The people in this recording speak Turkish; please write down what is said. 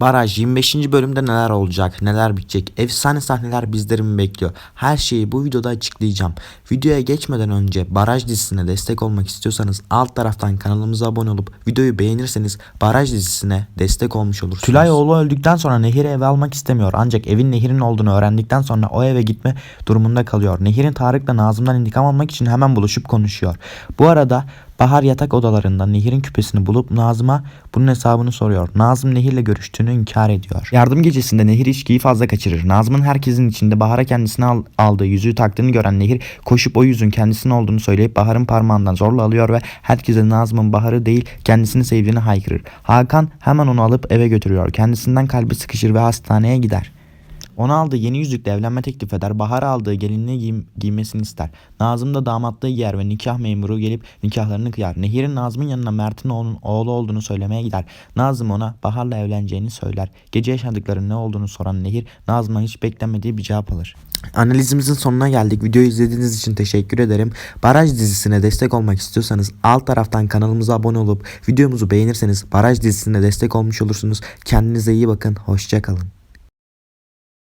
Baraj 25. bölümde neler olacak, neler bitecek, efsane sahneler bizleri mi bekliyor? Her şeyi bu videoda açıklayacağım. Videoya geçmeden önce Baraj dizisine destek olmak istiyorsanız alt taraftan kanalımıza abone olup videoyu beğenirseniz Baraj dizisine destek olmuş olursunuz. Tülay oğlu öldükten sonra Nehir'i eve almak istemiyor ancak evin Nehir'in olduğunu öğrendikten sonra o eve gitme durumunda kalıyor. Nehir'in Tarık'la Nazım'dan intikam almak için hemen buluşup konuşuyor. Bu arada Bahar yatak odalarında Nehir'in küpesini bulup Nazım'a bunun hesabını soruyor. Nazım Nehir'le görüştüğünü inkar ediyor. Yardım gecesinde Nehir içkiyi fazla kaçırır. Nazım'ın herkesin içinde Bahar'a kendisine al- aldığı yüzüğü taktığını gören Nehir koşup o yüzüğün kendisinin olduğunu söyleyip Bahar'ın parmağından zorla alıyor ve herkese Nazım'ın Bahar'ı değil kendisini sevdiğini haykırır. Hakan hemen onu alıp eve götürüyor. Kendisinden kalbi sıkışır ve hastaneye gider. Ona aldığı yeni yüzükle evlenme teklif eder. Bahar aldığı gelinliği giym- giymesini ister. Nazım da damatlığı giyer ve nikah memuru gelip nikahlarını kıyar. Nehir'in Nazım'ın yanına Mert'in oğlunun oğlu olduğunu söylemeye gider. Nazım ona Bahar'la evleneceğini söyler. Gece yaşadıkları ne olduğunu soran Nehir Nazım'a hiç beklemediği bir cevap alır. Analizimizin sonuna geldik. Videoyu izlediğiniz için teşekkür ederim. Baraj dizisine destek olmak istiyorsanız alt taraftan kanalımıza abone olup videomuzu beğenirseniz Baraj dizisine destek olmuş olursunuz. Kendinize iyi bakın. Hoşçakalın.